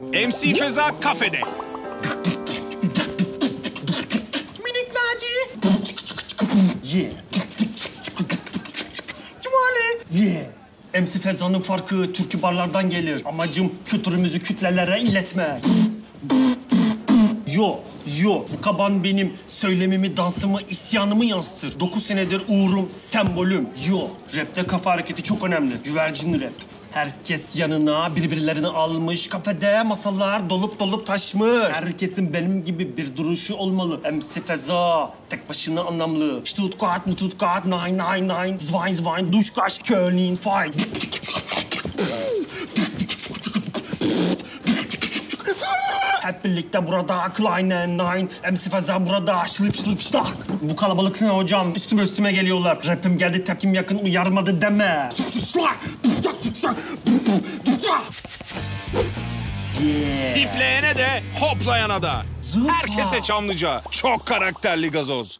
MC Feza kafede. Minik Naci. Yeah. Cumali. Yeah. MC Feza'nın farkı türkü barlardan gelir. Amacım kültürümüzü kütlelere iletmek. Yo, yo. Bu kaban benim söylemimi, dansımı, isyanımı yansıtır. Dokuz senedir uğurum, sembolüm. Yo, rapte kafa hareketi çok önemli. Güvercin rap. Herkes yanına birbirlerini almış. Kafede masalar dolup dolup taşmış. Herkesin benim gibi bir duruşu olmalı. MC Feza, tek başına anlamlı. Stuttgart, Stuttgart, nein, nein, nein. Zwein, Zwein, Duşkaş, Köln, Fight. Hep birlikte burada Kleinen Nine, MC Feza burada şılıp şılıp şlak. Bu kalabalık ne hocam? Üstüme üstüme geliyorlar. Rapim geldi tepkim yakın uyarmadı deme. Yeah. Dipleyene de hoplayana da. Herkese Çamlıca. Çok karakterli gazoz.